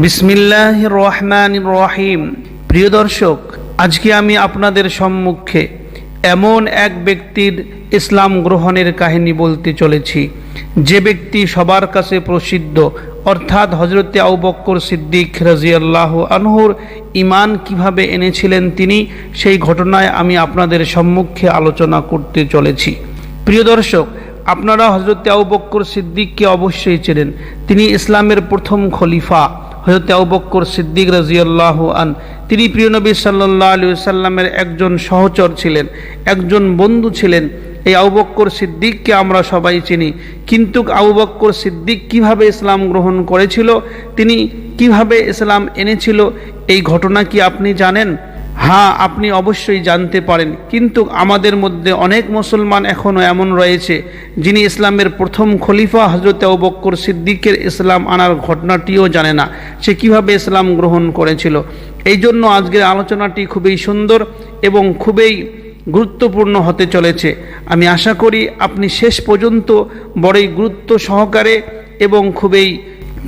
বিসমিল্লাহ রহমান রহিম। প্রিয় দর্শক, আজকে আমি আপনাদের সম্মুখে এমন এক ব্যক্তির ইসলাম গ্রহণের কাহিনী বলতে চলেছি। যে ব্যক্তি সবার কাছে প্রসিদ্ধ, অর্থাৎ হজরতে আউবক্কর সিদ্দিক রাজিয়াল্লাহ আনহুর ইমান কীভাবে এনেছিলেন তিনি, সেই ঘটনায় আমি আপনাদের সম্মুখে আলোচনা করতে চলেছি। প্রিয় দর্শক, আপনারা হজরত আউবক্কর সিদ্দিককে অবশ্যই চেনেন। তিনি ইসলামের প্রথম খলিফা। হজরত আবক্কর সিদ্দিক রাজিউল্লাহ আন, তিনি প্রিয় নবী সাল্লাহ আলু সাল্লামের একজন সহচর ছিলেন, একজন বন্ধু ছিলেন। এই আউবক্কর সিদ্দিককে আমরা সবাই চিনি। কিন্তু আউবক্কর সিদ্দিক কীভাবে ইসলাম গ্রহণ করেছিল, তিনি কীভাবে ইসলাম এনেছিল, এই ঘটনা কি আপনি জানেন? হ্যাঁ আপনি অবশ্যই জানতে পারেন। কিন্তু আমাদের মধ্যে অনেক মুসলমান এখনও এমন রয়েছে, যিনি ইসলামের প্রথম খলিফা হজরত অবক্কর সিদ্দিকের ইসলাম আনার ঘটনাটিও জানে না, সে কীভাবে ইসলাম গ্রহণ করেছিল। এই জন্য আজকের আলোচনাটি খুবই সুন্দর এবং খুবই গুরুত্বপূর্ণ হতে চলেছে। আমি আশা করি আপনি শেষ পর্যন্ত বড়ই গুরুত্ব সহকারে এবং খুবই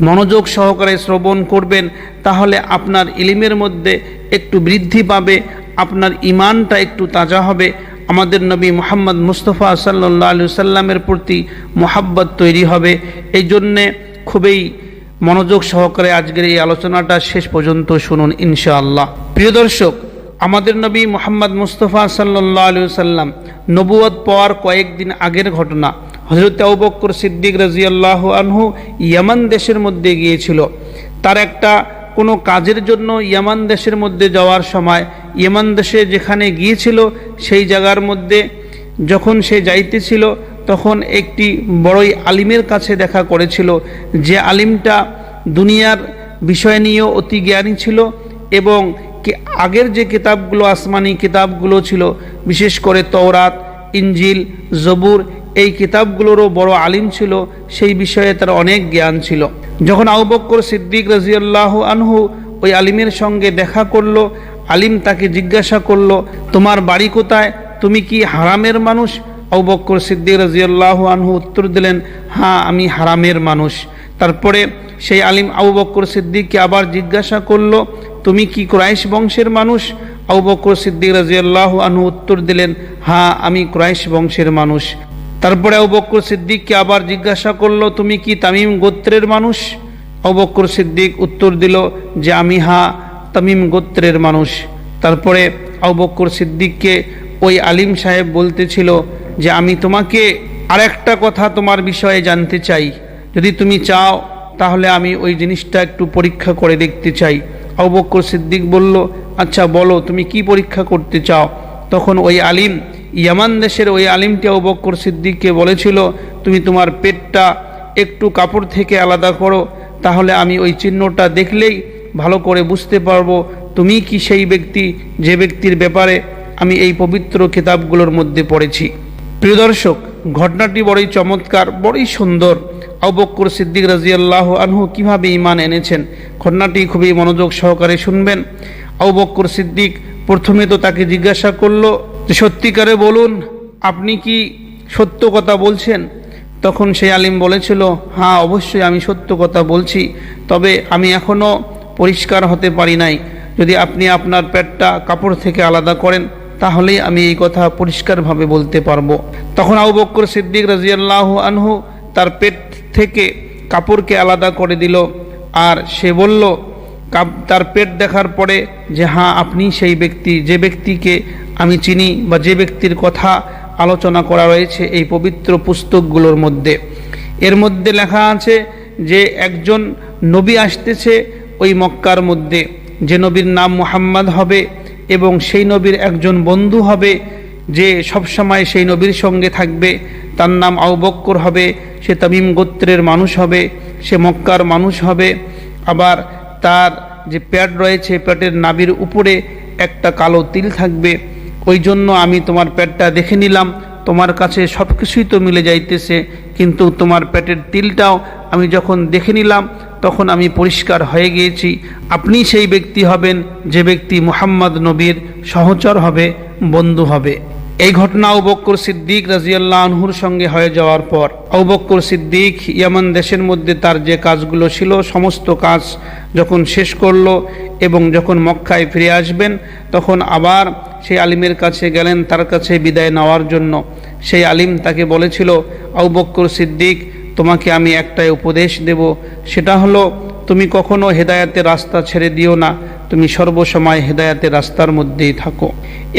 মনোযোগ সহকারে শ্রবণ করবেন, তাহলে আপনার ইলিমের মধ্যে একটু বৃদ্ধি পাবে, আপনার ইমানটা একটু তাজা হবে। আমাদের নবী মোহাম্মদ মুস্তফা সাল্লাহ আলু সাল্লামের প্রতি মোহাব্বত তৈরি হবে। এই জন্যে খুবই মনোযোগ সহকারে আজকের এই আলোচনাটা শেষ পর্যন্ত শুনুন ইনশাআল্লাহ। প্রিয় দর্শক, আমাদের নবী মোহাম্মদ মুস্তফা সাল্লাহ আলু সাল্লাম নবুয়ত পাওয়ার কয়েকদিন আগের ঘটনা। হজরত আবুবকর সিদ্দিক রাজিয়াল্লাহ আনহু ইয়ামান দেশের মধ্যে গিয়েছিল। তার একটা কোনো কাজের জন্য ইয়ামান দেশের মধ্যে যাওয়ার সময় ইয়ামান দেশে যেখানে গিয়েছিল, সেই জায়গার মধ্যে যখন সে যাইতেছিল, তখন একটি বড়ই আলিমের কাছে দেখা করেছিল যে আলিমটা দুনিয়ার বিষয় নিয়েও অতি জ্ঞানী ছিল এবং আগের যে কিতাবগুলো, আসমানি কিতাবগুলো ছিল, বিশেষ করে তওরাত ইঞ্জিল জবুর এই কিতাবগুলোরও বড় আলিম ছিল, সেই বিষয়ে তার অনেক জ্ঞান ছিল। যখন আউবক্কর সিদ্দিক রাজিয়াল্লাহ আনহু ওই আলিমের সঙ্গে দেখা করল, আলিম তাকে জিজ্ঞাসা করল, তোমার বাড়ি কোথায়? তুমি কি হারামের মানুষ? আউবক্কর সিদ্দিক রাজিয়াল্লাহ আনহু উত্তর দিলেন হ্যাঁ আমি হারামের মানুষ। তারপরে সেই আলিম আবু বক্কর সিদ্দিককে আবার জিজ্ঞাসা করল, তুমি কি ক্রাইশ বংশের মানুষ? আবু বক্কর সিদ্দিক রাজিয়াল্লাহ আনহু উত্তর দিলেন হ্যাঁ আমি ক্রাইশ বংশের মানুষ। তারপরে অবক্কর সিদ্দিককে আবার জিজ্ঞাসা করল, তুমি কি তামিম গোত্রের মানুষ? অবক্কর সিদ্দিক উত্তর দিল, যে আমি, হা, তামিম গোত্রের মানুষ। তারপরে অবক্কর সিদ্দিককে ওই আলিম সাহেব বলতেছিল, যে আমি তোমাকে আরেকটা কথা তোমার বিষয়ে জানতে চাই। যদি তুমি চাও, তাহলে আমি ওই জিনিসটা একটু পরীক্ষা করে দেখতে চাই। অবক্কর সিদ্দিক বলল আচ্ছা বলো, তুমি কি পরীক্ষা করতে চাও? তখন ওই আলিম ইয়ামান দেশের ওই আলিমটি অবক্কর সিদ্দিককে বলেছিল, তুমি তোমার পেটটা একটু কাপড় থেকে আলাদা করো, তাহলে আমি ওই চিহ্নটা দেখলেই ভালো করে বুঝতে পারব তুমি কি সেই ব্যক্তি, যে ব্যক্তির ব্যাপারে আমি এই পবিত্র কিতাবগুলোর মধ্যে পড়েছি। প্রিয় দর্শক, ঘটনাটি বড়ই চমৎকার, বড়ই সুন্দর। আবক্কর সিদ্দিক রাজিয়াল্লাহ আনহু কীভাবে ইমান এনেছেন, ঘটনাটি খুবই মনোযোগ সহকারে শুনবেন। আবক্কর সিদ্দিক প্রথমে তো তাকে জিজ্ঞাসা করল যে সত্যিকারে বলুন, আপনি কি সত্য কথা বলছেন? তখন সেই আলিম বলেছিল হ্যাঁ অবশ্যই আমি সত্য কথা বলছি, তবে আমি এখনও পরিষ্কার হতে পারি নাই। যদি আপনি আপনার পেটটা কাপড় থেকে আলাদা করেন, তাহলেই আমি এই কথা পরিষ্কারভাবে বলতে পারব। তখন আবু বক্কর সিদ্দিক রাজিয়াল্লাহ আনহু তার পেট থেকে কাপড়কে আলাদা করে দিল, আর সে বলল তার পেট দেখার পরে যে হ্যাঁ আপনি সেই ব্যক্তি, যে ব্যক্তিকে আমি চিনি বা যে ব্যক্তির কথা আলোচনা করা রয়েছে এই পবিত্র পুস্তকগুলোর মধ্যে। এর মধ্যে লেখা আছে যে একজন নবী আসতেছে ওই মক্কার মধ্যে। যে নবীর নাম মোহাম্মদ হবে এবং সেই নবীর একজন বন্ধু হবে যে সবসময় সেই নবীর সঙ্গে থাকবে। তার নাম আউবক্কর হবে, সে তামিম গোত্রের মানুষ হবে, সে মক্কার মানুষ হবে। আবার তার যে প্যাট রয়েছে প্যাটের নাবির উপরে একটা কালো তিল থাকবে। ওই জন্য আমি তোমার পেটটা দেখে নিলাম। তোমার কাছে সব কিছুই তো মিলে যাইতেছে, কিন্তু তোমার পেটের তিলটাও আমি যখন দেখে নিলাম, তখন আমি পরিষ্কার হয়ে গিয়েছি। আপনি সেই ব্যক্তি হবেন যে ব্যক্তি মুহাম্মদ নবীর সহচর হবে, বন্ধু হবে। এই ঘটনা আবুবকর সিদ্দিক রাজিয়াল্লাহ আনহুর সঙ্গে হয়ে যাওয়ার পর আবুবকর সিদ্দিক ইয়ামান দেশের মধ্যে তার যে কাজগুলো ছিল, সমস্ত কাজ যখন শেষ করল এবং যখন মক্কায় ফিরে আসবেন, তখন আবার সেই আলিমের কাছে গেলেন, তার কাছে বিদায় নেওয়ার জন্য। সেই আলিম তাকে বলেছিল আবুবকর সিদ্দিক, তোমাকে আমি একটাই উপদেশ দেব, সেটা হলো, তুমি কখনো হেদায়াতের রাস্তা ছেড়ে দিও না। তুমি সর্বসময় হেদায়াতের রাস্তার মধ্যেই থাকো।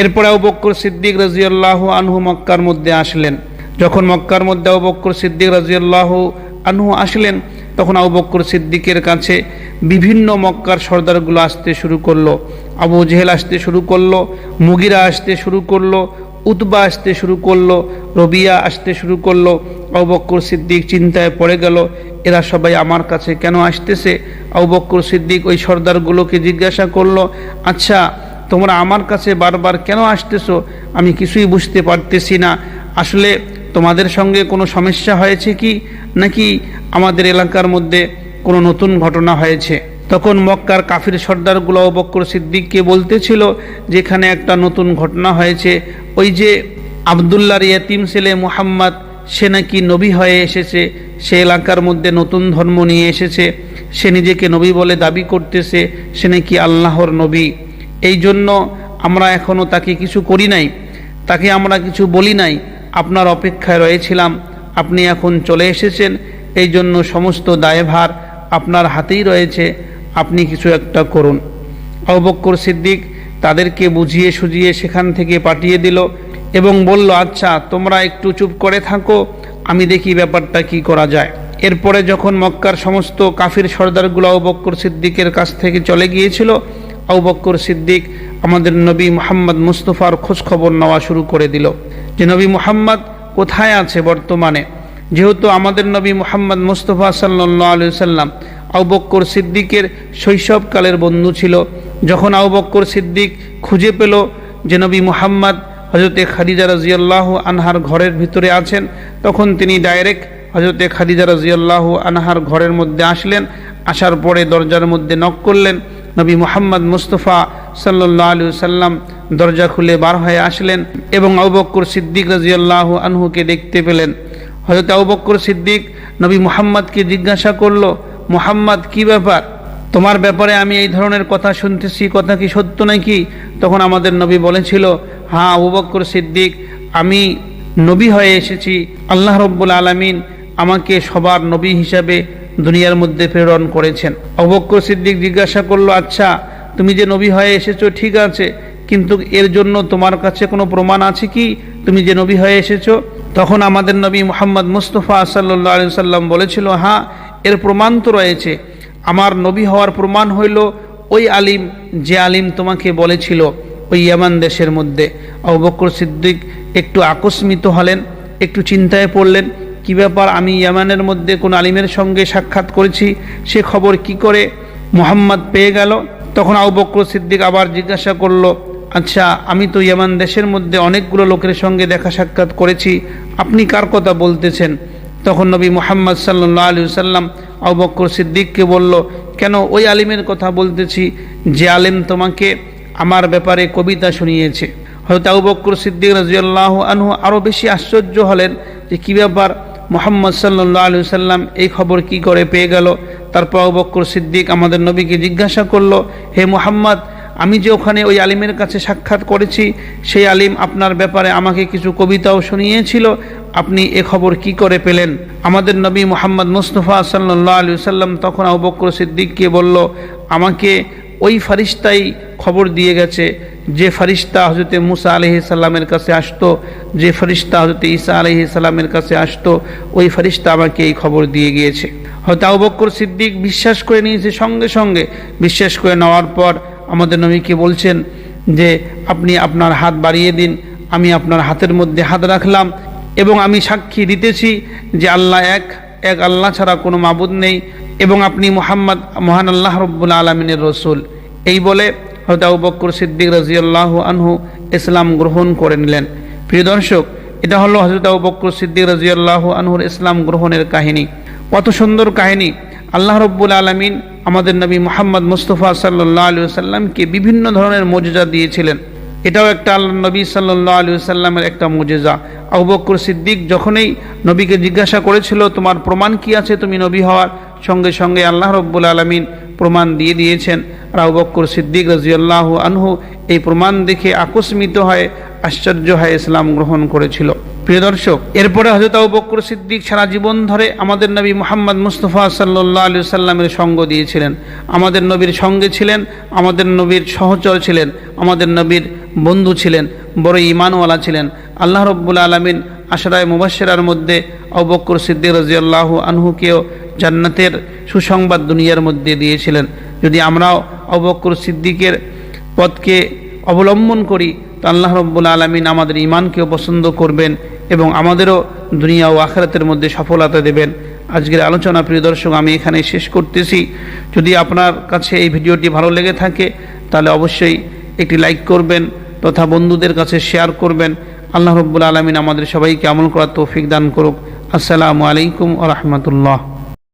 এরপরে আবুবকর সিদ্দিক রাজিয়াল্লাহ আনহু মক্কার মধ্যে আসলেন। যখন মক্কার মধ্যে আবুবকর সিদ্দিক রাজিয়াল্লাহ আনহু আসলেন, তখন আবুবকর সিদ্দিকের কাছে বিভিন্ন মক্কার সর্দারগুলো আসতে শুরু করল। আবু জেহেল আসতে শুরু করল, মুগিরা আসতে শুরু করল, উতবা আসতে শুরু করল, রবিয়া আসতে শুরু করল আবুবকর সিদ্দিক চিন্তায় পড়ে গেল, এরা সবাই আমার কাছে কেন আসতেছে? আবুবকর সিদ্দিক ওই সর্দারগুলোকে জিজ্ঞাসা করল আচ্ছা তোমরা আমার কাছে বারবার কেন আসতেছো? আমি কিছুই বুঝতে পারতেছি না। আসলে তোমাদের সঙ্গে কোনো সমস্যা হয়েছে কি? নাকি আমাদের এলাকার মধ্যে কোনো নতুন ঘটনা হয়েছে? তখন মক্কার কাফির সর্দারগুলো বক্কর সিদ্দিককে বলতেছিল, যেখানে একটা নতুন ঘটনা হয়েছে, ওই যে আবদুল্লার ইয়াতিম ছেলে মুহাম্মদ সে নাকি নবী হয়ে এসেছে, সে এলাকার মধ্যে নতুন ধর্ম নিয়ে এসেছে, সে নিজেকে নবী বলে দাবি করতেছে, সে নাকি আল্লাহর নবী। এই জন্য আমরা এখনও তাকে কিছু করি নাই, তাকে আমরা কিছু বলি নাই, আপনার অপেক্ষায় রয়েছিলাম, আপনি এখন চলে এসেছেন, এই জন্য সমস্ত দায়ভার আপনার হাতেই রয়েছে, আপনি কিছু একটা করুন। অবক্কর সিদ্দিক তাদেরকে বুঝিয়ে সুজিয়ে সেখান থেকে পাঠিয়ে দিল এবং বলল আচ্ছা তোমরা একটু চুপ করে থাকো, আমি দেখি ব্যাপারটা কি করা যায়। এরপরে যখন মক্কার সমস্ত কাফির সর্দারগুলো আবুবক্কর সিদ্দিকের কাছ থেকে চলে গিয়েছিল আবুবক্কর সিদ্দিক আমাদের নবী মোহাম্মদ মুস্তফার খোঁজ খবর নেওয়া শুরু করে দিল যে, নবী মোহাম্মদ কোথায় আছে বর্তমানে? যেহেতু আমাদের নবী মোহাম্মদ মুস্তফা সাল্লাহ আলু সাল্লাম আউবক্কর সিদ্দিকের শৈশবকালের বন্ধু ছিল, যখন আউবক্কর সিদ্দিক খুঁজে পেল যে, নবী মোহাম্মদ হজরতে খাদিজা রাজিয়াল্লাহ আনহার ঘরের ভিতরে আছেন। তখন তিনি ডাইরেক্ট হজরতে খাদিজা রাজিয়াল্লাহ আনহার ঘরের মধ্যে আসলেন। আসার পরে দরজার মধ্যে নক করলেন। নবী মোহাম্মদ মুস্তফা সাল্লাহ আলু সাল্লাম দরজা খুলে বার হয়ে আসলেন এবং আউবক্কর সিদ্দিক রাজিয়াল্লাহ আনহুকে দেখতে পেলেন। হজরত আউবক্কর সিদ্দিক নবী মোহাম্মদকে জিজ্ঞাসা করল, মোহাম্মদ, কি ব্যাপার? তোমার ব্যাপারে আমি এই ধরনের কথা শুনতেছি, কথা কি সত্য নাকি? তখন আমাদের নবী বলেছিল হ্যাঁ আবু সিদ্দিক, আমি নবী হয়ে এসেছি, আল্লাহ রব্বুল আলমিন আমাকে সবার নবী হিসাবে দুনিয়ার মধ্যে প্রেরণ করেছেন। অবক্কর সিদ্দিক জিজ্ঞাসা করল আচ্ছা তুমি যে নবী হয়ে এসেছ, ঠিক আছে, কিন্তু এর জন্য তোমার কাছে কোনো প্রমাণ আছে কি? তুমি যে নবী হয়ে এসেছ? তখন আমাদের নবী মোহাম্মদ মুস্তফা সাল্লাহ আলি সাল্লাম বলেছিল হ্যাঁ এর প্রমাণ তো রয়েছে। আমার নবী হওয়ার প্রমাণ হইল, ওই আলিম, যে আলিম তোমাকে বলেছিল, ওই ইয়ামান দেশের মধ্যে। অবকর সিদ্দিক একটু আকস্মিত হলেন, একটু চিন্তায় পড়লেন, কি ব্যাপার, আমি ইয়ামানের মধ্যে কোন আলিমের সঙ্গে সাক্ষাৎ করেছি? সে খবর কি করে মোহাম্মদ পেয়ে গেল? তখন আবকর সিদ্দিক আবার জিজ্ঞাসা করল আচ্ছা আমি তো ইয়ামান দেশের মধ্যে অনেকগুলো লোকের সঙ্গে দেখা সাক্ষাৎ করেছি, আপনি কার কথা বলতেছেন? তখন নবী মোহাম্মদ সাল্লাহ আলু সাল্লাম আবক্কর সিদ্দিককে বলল, কেন ওই আলিমের কথা বলতেছি? যে আলিম তোমাকে আমার ব্যাপারে কবিতা শুনিয়েছে। হয়তো আবক্কর সিদ্দিক রাজিয়াল্লাহ আনহু আরও বেশি আশ্চর্য হলেন যে কী ব্যাপার? মোহাম্মদ সাল্লাহ আলু সাল্লাম এই খবর কি করে পেয়ে গেল? তারপর আবক্কর সিদ্দিক আমাদের নবীকে জিজ্ঞাসা করল, হে মোহাম্মদ, আমি যে ওখানে ওই আলিমের কাছে সাক্ষাৎ করেছি, সেই আলিম আপনার ব্যাপারে আমাকে কিছু কবিতাও শুনিয়েছিল আপনি এ খবর কি করে পেলেন? আমাদের নবী মোহাম্মদ মুস্তফা সাল্লাহ আলু সাল্লাম তখন আবক্কর সিদ্দিককে বলল, আমাকে ওই ফারিস্তাই খবর দিয়ে গেছে, যে ফারিস্তা হজরতে মুসা আলহি সাল্লামের কাছে আসতো, যে ফারিস্তা হজরতে ঈসা আলহি সাল্লামের কাছে আসতো, ওই ফারিস্তা আমাকে এই খবর দিয়ে গিয়েছে। হয়তো আবক্কর সিদ্দিক বিশ্বাস করে নিয়েছে, সঙ্গে সঙ্গে বিশ্বাস করে নেওয়ার পর আমাদের নবীকে বলছেন যে, আপনি আপনার হাত বাড়িয়ে দিন, আমি আপনার হাতের মধ্যে হাত রাখলাম এবং আমি সাক্ষী দিতেছি যে আল্লাহ এক এক আল্লাহ ছাড়া কোনো মাবুদ নেই এবং আপনি মোহাম্মদ, মহান আল্লাহ রব্বুল আলমিনের রসুল। এই বলে হয়তো বক্কর সিদ্দিক রাজিয়াল্লাহ আনহু ইসলাম গ্রহণ করে নিলেন। প্রিয় দর্শক, এটা হলো হজরত বক্কর সিদ্দিক রাজিয়াল্লাহ আনহুর ইসলাম গ্রহণের কাহিনী। কত সুন্দর কাহিনী। আল্লাহ রব্বুল আলমিন আমাদের নবী মোহাম্মদ মুস্তফা সাল্লাহ আলু সাল্লামকে বিভিন্ন ধরনের মর্যাদা দিয়েছিলেন। এটাও একটা আল্লাহ নবী সাল্লাহ আলু সাল্লামের একটা মজেজা। আবু সিদ্দিক যখনই নবীকে জিজ্ঞাসা করেছিল, তোমার প্রমাণ কি আছে? তুমি নবী হওয়ার সঙ্গে সঙ্গে আল্লাহ রব্বুল আলমিন প্রমাণ দিয়ে দিয়েছেন। আর আবু বকর সিদ্দিক রাজিউল্লাহ আনহু এই প্রমাণ দেখে আকস্মিত হয়ে, আশ্চর্য হয়ে ইসলাম গ্রহণ করেছিল। প্রিয় দর্শক, এরপরে হজরত বকর সিদ্দিক সারা জীবন ধরে আমাদের নবী মোহাম্মদ মুস্তফা সাল্লাহ আলু সাল্লামের সঙ্গ দিয়েছিলেন। আমাদের নবীর সঙ্গে ছিলেন, আমাদের নবীর সহচর ছিলেন, আমাদের নবীর বন্ধু ছিলেন, বড় ইমানওয়ালা ছিলেন। আল্লাহ রব্বুল আলমিন আশরায় মুবাসেরার মধ্যে আবু বকর সিদ্দিক রাজিয়াল্লাহ আনহুকেও জান্নাতের সুসংবাদ দুনিয়ার মধ্যে দিয়েছিলেন। যদি আমরাও আবু বকর সিদ্দিকের পথকে অবলম্বন করি, তো আল্লাহ রব্বুল আলমিন আমাদের ইমানকেও পছন্দ করবেন। এবং আমাদেরও দুনিয়া ও আখরাতের মধ্যে সফলতা দেবেন। আজকের আলোচনা প্রিয় দর্শক, আমি এখানে শেষ করতেছি। যদি আপনার কাছে এই ভিডিওটি ভালো লেগে থাকে, তাহলে অবশ্যই একটি লাইক করবেন তথা বন্ধুদের কাছে শেয়ার করবেন। আল্লাহ রব্বুল আলমিন আমাদের সবাইকে আমল করার তৌফিক দান করুক। আসসালামু আলাইকুম রহমতুল্লাহ।